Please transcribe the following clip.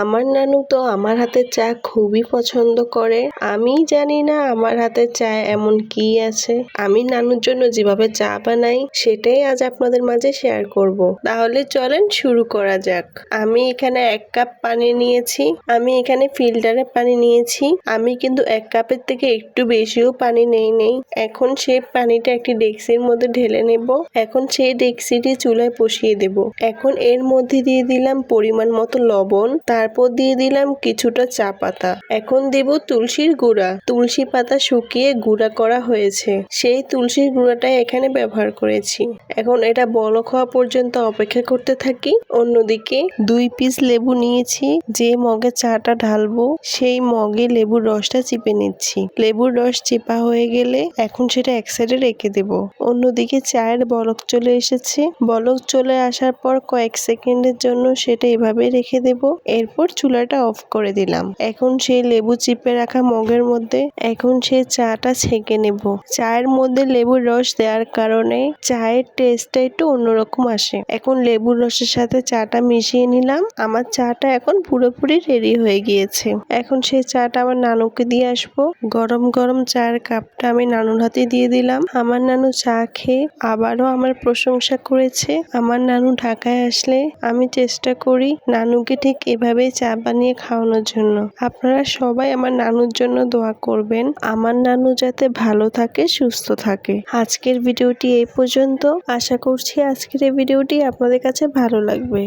আমার নানু তো আমার হাতের চা খুবই পছন্দ করে। আমি জানি না আমার হাতের চা এমন কি আছে। আমি নানুর জন্য যেভাবে চা বানাই, সেটাই আজ আপনাদের মাঝে শেয়ার করব। তাহলে চলেন শুরু করা যাক। আমি এখানে এক কাপ পানি নিয়েছি। আমি এখানে ফিল্টারে পানি নিয়েছি। আমি কিন্তু এক কাপের থেকে একটু বেশিও পানি নেই নেই। এখন সেই পানিটা একটি ডেক্সির মধ্যে ঢেলে নেব। এখন সেই ডেক্সিটি চুলায় বসিয়ে দেব। এখন এর মধ্যে দিয়ে দিলাম পরিমাণ মতো লবণ। তারপর দিয়ে দিলাম কিছুটা চা পাতা। এখন দেব তুলসীর গুঁড়া। তুলসী পাতা শুকিয়ে গুঁড়া করা হয়েছে। সেই তুলসীর গুঁড়াটা এখানে ব্যবহার করেছি। এখন এটা বলক হওয়া পর্যন্ত অপেক্ষা করতে থাকি। অন্যদিকে দুই পিস লেবু নিয়েছি। যে মগে চাটা ঢালবো, সেই মগে লেবুর রসটা চিপে নিচ্ছি। লেবুর রস চিপা হয়ে গেলে এখন সেটা এক সাইডে রেখে দেব। অন্যদিকে চায়ের বলক চলে এসেছে। বলক চলে আসার পর কয়েক সেকেন্ডের জন্য সেটা এভাবে রেখে দেব। এরপর চুলাটা অফ করে দিলাম। এখন সেই লেবু চিপে রাখা মগের মধ্যে এখন সেই চাটা ছেঁকে নেব। চায়ের মধ্যে লেবুর রস দেওয়ার কারণে চায়ের টেস্টটা একটু অন্যরকম আসে। এখন লেবুর রসের সাথে চাটা মিশিয়ে নিলাম। আমার চাটা এখন পুরোপুরি রেডি হয়ে গিয়েছে। এখন সেই চাটা আমার নানুকে দিয়ে আসব। গরম গরম চায়ের কাপটা আমি নানুর হাতে দিয়ে দিলাম। আমার নানু চা খেয়ে আবারও আমার প্রশংসা করেছে। আমার নানু ঢাকায় আসলে আমি চেষ্টা করি নানুকে ঠিক এভাবেই চা বানিয়ে খাওয়ানোর জন্য। আপনারা সবাই আমার নানুর জন্য দোয়া করবেন। আমার নানু যাতে ভালো থাকে, সুস্থ থাকে। আজকের ভিডিওটি এই পর্যন্ত। আশা করছি আজকের এই ভিডিওটি আপনাদের কাছে ভালো লাগবে।